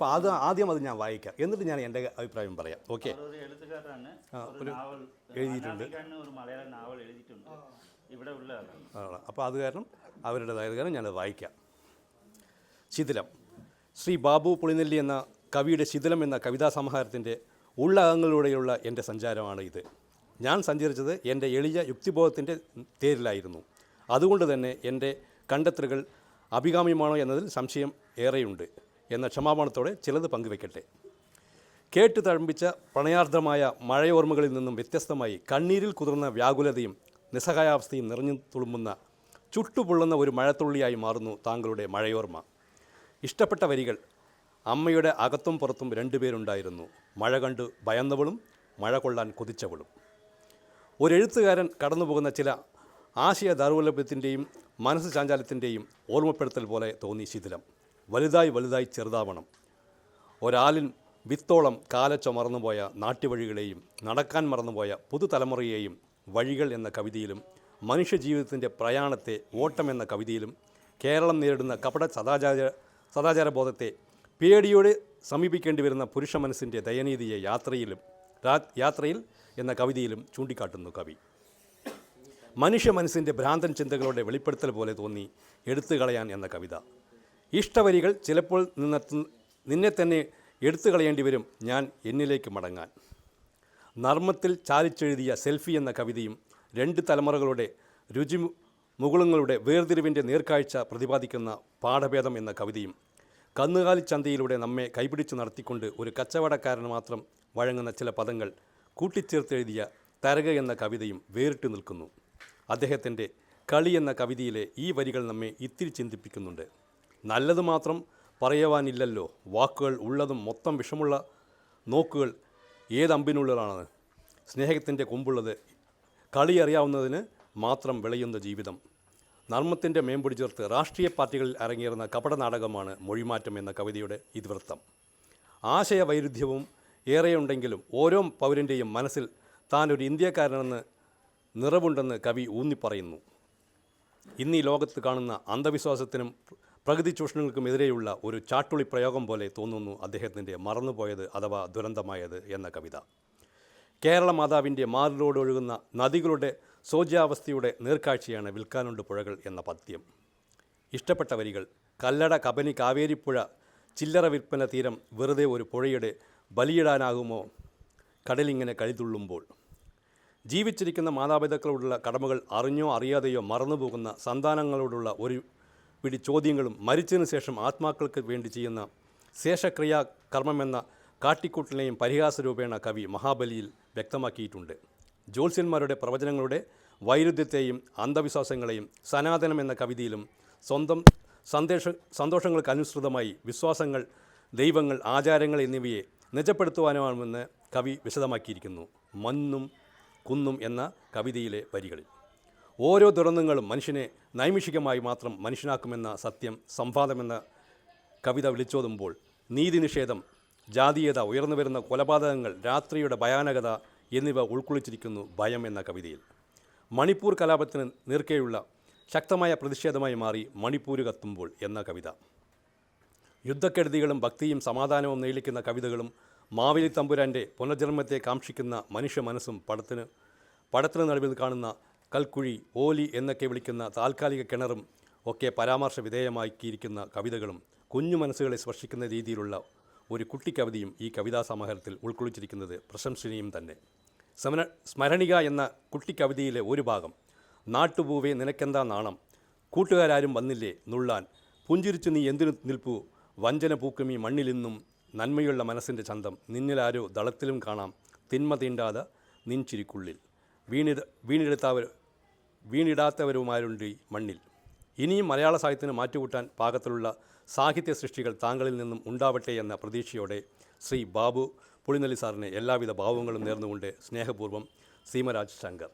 അപ്പോൾ അത് ആദ്യം അത് ഞാൻ വായിക്കാം. എന്നിട്ട് ഞാൻ എന്റെ അഭിപ്രായം പറയാം. ഓക്കെ ഒരു എഴുത്തുകാരനാണ് ഒരു എഴുതിയിട്ടുണ്ട്. മലയാള നാവൽ എഴുതിയിട്ടുണ്ട്. ഇവിടെ ഉള്ള അപ്പോൾ അത് കാരണം അവരുടേതായത് കാരണം ഞാനത് വായിക്കാം. ശിഥിലം. ശ്രീ ബാബു പുളിനെല്ലി എന്ന കവിയുടെ ശിഥിലം എന്ന കവിതാ സമാഹാരത്തിന്റെ ഉള്ളകങ്ങളിലൂടെയുള്ള എന്റെ സഞ്ചാരമാണ് ഇത്. ഞാൻ സഞ്ചരിച്ചത് എന്റെ എളിയ യുക്തിബോധത്തിന്റെ തേരിലായിരുന്നു അതുകൊണ്ട് തന്നെ എന്റെ കണ്ടെത്തലുകൾ അഭികാമ്യമാണോ എന്നതിൽ സംശയം ഏറെയുണ്ട്. എന്ന ക്ഷമാപണത്തോടെ ചിലത് പങ്കുവെക്കട്ടെ. കേട്ട് തഴമ്പിച്ച പ്രണയാർദ്ധമായ മഴയോർമ്മകളിൽ നിന്നും വ്യത്യസ്തമായി കണ്ണീരിൽ കുതിർന്ന വ്യാകുലതയും നിസ്സഹായാവസ്ഥയും നിറഞ്ഞു തുളുമ്പുന്ന ചുട്ടുപൊള്ളുന്ന ഒരു മഴത്തുള്ളിയായി മാറുന്നു താങ്കളുടെ മഴയോർമ്മ ഇഷ്ടപ്പെട്ട വരികൾ അമ്മയുടെ അകത്തും പുറത്തും രണ്ടുപേരുണ്ടായിരുന്നു മഴ കണ്ട് ഭയന്നവളും മഴ കൊള്ളാൻ കൊതിച്ചവളും. ഒരെഴുത്തുകാരൻ കടന്നുപോകുന്ന ചില ആശയ ദൗർലഭ്യത്തിന്റെയും മനസ്സ് ചാഞ്ചാലത്തിന്റെയും ഓർമ്മപ്പെടുത്തൽ പോലെ തോന്നി ശിഥിലം. വലുതായി വലുതായി ചെറുതാവണം. ഒരാലിൻ വിത്തോളം കാലച്ച മറന്നുപോയ നാട്ടുവഴികളെയും നടക്കാൻ മറന്നുപോയ പുതുതലമുറയെയും വഴികൾ എന്ന കവിതയിലും മനുഷ്യജീവിതത്തിന്റെ പ്രയാണത്തെ ഓട്ടം എന്ന കവിതയിലും കേരളം നേരിടുന്ന കപട സദാചാര സദാചാരബോധത്തെ പേടിയോടെ സമീപിക്കേണ്ടി വരുന്ന പുരുഷ മനസ്സിന്റെ ദയനീതിയെ യാത്രയിലും യാത്രയിൽ എന്ന കവിതയിലും ചൂണ്ടിക്കാട്ടുന്നു കവി. മനുഷ്യ മനസ്സിന്റെ ഭ്രാന്തൻ ചിന്തകളുടെ വെളിപ്പെടുത്തൽ പോലെ തോന്നി എടുത്തു കളയാൻ എന്ന കവിത. ഇഷ്ടവരികൾ ചിലപ്പോൾ നിന്നെത്തു നിന്നെ തന്നെ എടുത്തു കളയേണ്ടി വരും. ഞാൻ എന്നിലേക്ക് മടങ്ങാൻ. നർമ്മത്തിൽ ചാലിച്ചെഴുതിയ സെൽഫി എന്ന കവിതയും രണ്ട് തലമുറകളുടെ രുചി മുകുളങ്ങളുടെ വേർതിരിവിന്റെ നേർക്കാഴ്ച പ്രതിപാദിക്കുന്ന പാഠഭേദം എന്ന കവിതയും കന്നുകാലി ചന്തയിലൂടെ നമ്മെ കൈപിടിച്ച് നടത്തിക്കൊണ്ട് ഒരു കച്ചവടക്കാരന് മാത്രം വഴങ്ങുന്ന ചില പദങ്ങൾ കൂട്ടിച്ചേർത്തെഴുതിയ തരക എന്ന കവിതയും വേറിട്ട് നിൽക്കുന്നു. അദ്ദേഹത്തിന്റെ കളി എന്ന കവിതയിലെ ഈ വരികൾ നമ്മെ ഇത്തിരി ചിന്തിപ്പിക്കുന്നുണ്ട്. നല്ലത് മാത്രം പറയുവാനില്ലല്ലോ. വാക്കുകൾ ഉള്ളതും മൊത്തം വിഷമുള്ള നോക്കുകൾ ഏതമ്പിനുള്ളതാണ് സ്നേഹത്തിന്റെ കൊമ്പുള്ളത് കളി അറിയാവുന്നതിന് മാത്രം വിളയുന്ന ജീവിതം. നർമ്മത്തിന്റെ മേമ്പൊടി ചേർത്ത് രാഷ്ട്രീയ പാർട്ടികളിൽ അരങ്ങേറുന്ന കപട നാടകമാണ് മൊഴിമാറ്റം എന്ന കവിതയുടെ ഇതിവൃത്തം. ആശയവൈരുദ്ധ്യവും ഏറെയുണ്ടെങ്കിലും ഓരോ പൗരന്റെയും മനസ്സിൽ താനൊരു ഇന്ത്യക്കാരനെന്ന് നിറവുണ്ടെന്ന് കവി ഊന്നിപ്പറയുന്നു. ഇന്ന് ഈ ലോകത്ത് കാണുന്ന അന്ധവിശ്വാസത്തിനും പ്രകൃതി ചൂഷണങ്ങൾക്കുമെതിരെയുള്ള ഒരു ചാട്ടുളി പ്രയോഗം പോലെ തോന്നുന്നു അദ്ദേഹത്തിന്റെ മറന്നുപോയത് അഥവാ ദുരന്തമായത് എന്ന കവിത. കേരള മാതാവിന്റെ മാറിലോട് ഒഴുകുന്ന നദികളുടെ സോജ്യാവസ്ഥയുടെ നേർക്കാഴ്ചയാണ് വിൽക്കാനുണ്ട് പുഴകൾ എന്ന പദ്യം. ഇഷ്ടപ്പെട്ട വരികൾ കല്ലട കബനി കാവേരിപ്പുഴ ചില്ലറ വിൽപ്പന തീരം വെറുതെ ഒരു പുഴയുടെ ബലിയിടാനാകുമോ? കടലിങ്ങനെ കഴുതുള്ളുമ്പോൾ. ജീവിച്ചിരിക്കുന്ന മാതാപിതാക്കളോടുള്ള കടമകൾ അറിഞ്ഞോ അറിയാതെയോ മറന്നുപോകുന്ന സന്താനങ്ങളോടുള്ള ഒരു പിടി ചോദ്യങ്ങളും മരിച്ചതിന് ശേഷം ആത്മാക്കൾക്ക് വേണ്ടി ചെയ്യുന്ന ശേഷക്രിയാ കർമ്മമെന്ന കാട്ടിക്കൂട്ടലിനെയും പരിഹാസരൂപേണ കവി മഹാബലിയിൽ വ്യക്തമാക്കിയിട്ടുണ്ട്. ജ്യോത്സ്യന്മാരുടെ പ്രവചനങ്ങളുടെ വൈരുദ്ധ്യത്തെയും അന്ധവിശ്വാസങ്ങളെയും സനാതനം എന്ന കവിതയിലും സ്വന്തം സന്ദേശ സന്തോഷങ്ങൾക്ക് അനുസൃതമായി വിശ്വാസങ്ങൾ ദൈവങ്ങൾ ആചാരങ്ങൾ എന്നിവയെ നിജപ്പെടുത്തുവാനുമാണെന്ന് കവി വിശദമാക്കിയിരിക്കുന്നു. മന്നും കുന്നും എന്ന കവിതയിലെ വരികളിൽ. ഓരോ ദുരന്തങ്ങളും മനുഷ്യനെ നൈമിഷികമായി മാത്രം മനുഷ്യനാക്കുമെന്ന സത്യം സംവാദമെന്ന കവിത വിളിച്ചോതുമ്പോൾ നീതി നിഷേധം ജാതീയത ഉയർന്നു വരുന്ന കൊലപാതകങ്ങൾ രാത്രിയുടെ ഭയാനകത എന്നിവ ഉൾക്കൊള്ളിച്ചിരിക്കുന്നു ഭയം എന്ന കവിതയിൽ. മണിപ്പൂർ കലാപത്തിന് നേർക്കെയുള്ള ശക്തമായ പ്രതിഷേധമായി മാറി മണിപ്പൂർ കത്തുമ്പോൾ എന്ന കവിത. യുദ്ധക്കെടുതികളും ഭക്തിയും സമാധാനവും നീളിക്കുന്ന കവിതകളും മാവേലി തമ്പുരാന്റെ പുനർജന്മത്തെ കാക്ഷിക്കുന്ന മനുഷ്യ മനസ്സും പടത്തിന് പടത്തിന് നടുവിൽ കാണുന്ന കൽക്കുഴി ഓലി എന്നൊക്കെ വിളിക്കുന്ന താൽക്കാലിക കിണറും ഒക്കെ പരാമർശ വിധേയമാക്കിയിരിക്കുന്ന കവിതകളും കുഞ്ഞു മനസ്സുകളെ സ്പർശിക്കുന്ന രീതിയിലുള്ള ഒരു കുട്ടിക്കവിതയും ഈ കവിതാ സമാഹാരത്തിൽ ഉൾക്കൊള്ളിച്ചിരിക്കുന്നത് പ്രശംസനീയം തന്നെ. സമര സ്മരണിക എന്ന കുട്ടിക്കവിതയിലെ ഒരു ഭാഗം നാട്ടുപൂവേ നിനക്കെന്താ നാണം? കൂട്ടുകാരും വന്നില്ലേ? നുള്ളാൻ. പുഞ്ചിരിച്ചു നീ എന്തിനു നിൽപ്പു? വഞ്ചന പൂക്കുമീ മണ്ണിലിന്നും നന്മയുള്ള മനസ്സിന്റെ ചന്തം. നിന്നിലാരോ ദളത്തിലും കാണാം. തിന്മ തീണ്ടാതെ നിൻചിരിക്കുള്ളിൽ. വീണിട വീണിടത്താവർ വീണിടാത്തവരുമാരുണ്ട് മണ്ണിൽ. ഇനിയും മലയാള സാഹിത്യത്തിന് മാറ്റുകൂട്ടാൻ പാകത്തിലുള്ള സാഹിത്യ സൃഷ്ടികൾ താങ്കളിൽ നിന്നും ഉണ്ടാവട്ടെ എന്ന പ്രതീക്ഷയോടെ ശ്രീ ബാബു പുളിനല്ലി സാറിന് എല്ലാവിധ ഭാവങ്ങളും നേർന്നുകൊണ്ട് സ്നേഹപൂർവം സീമരാജ് ശങ്കർ.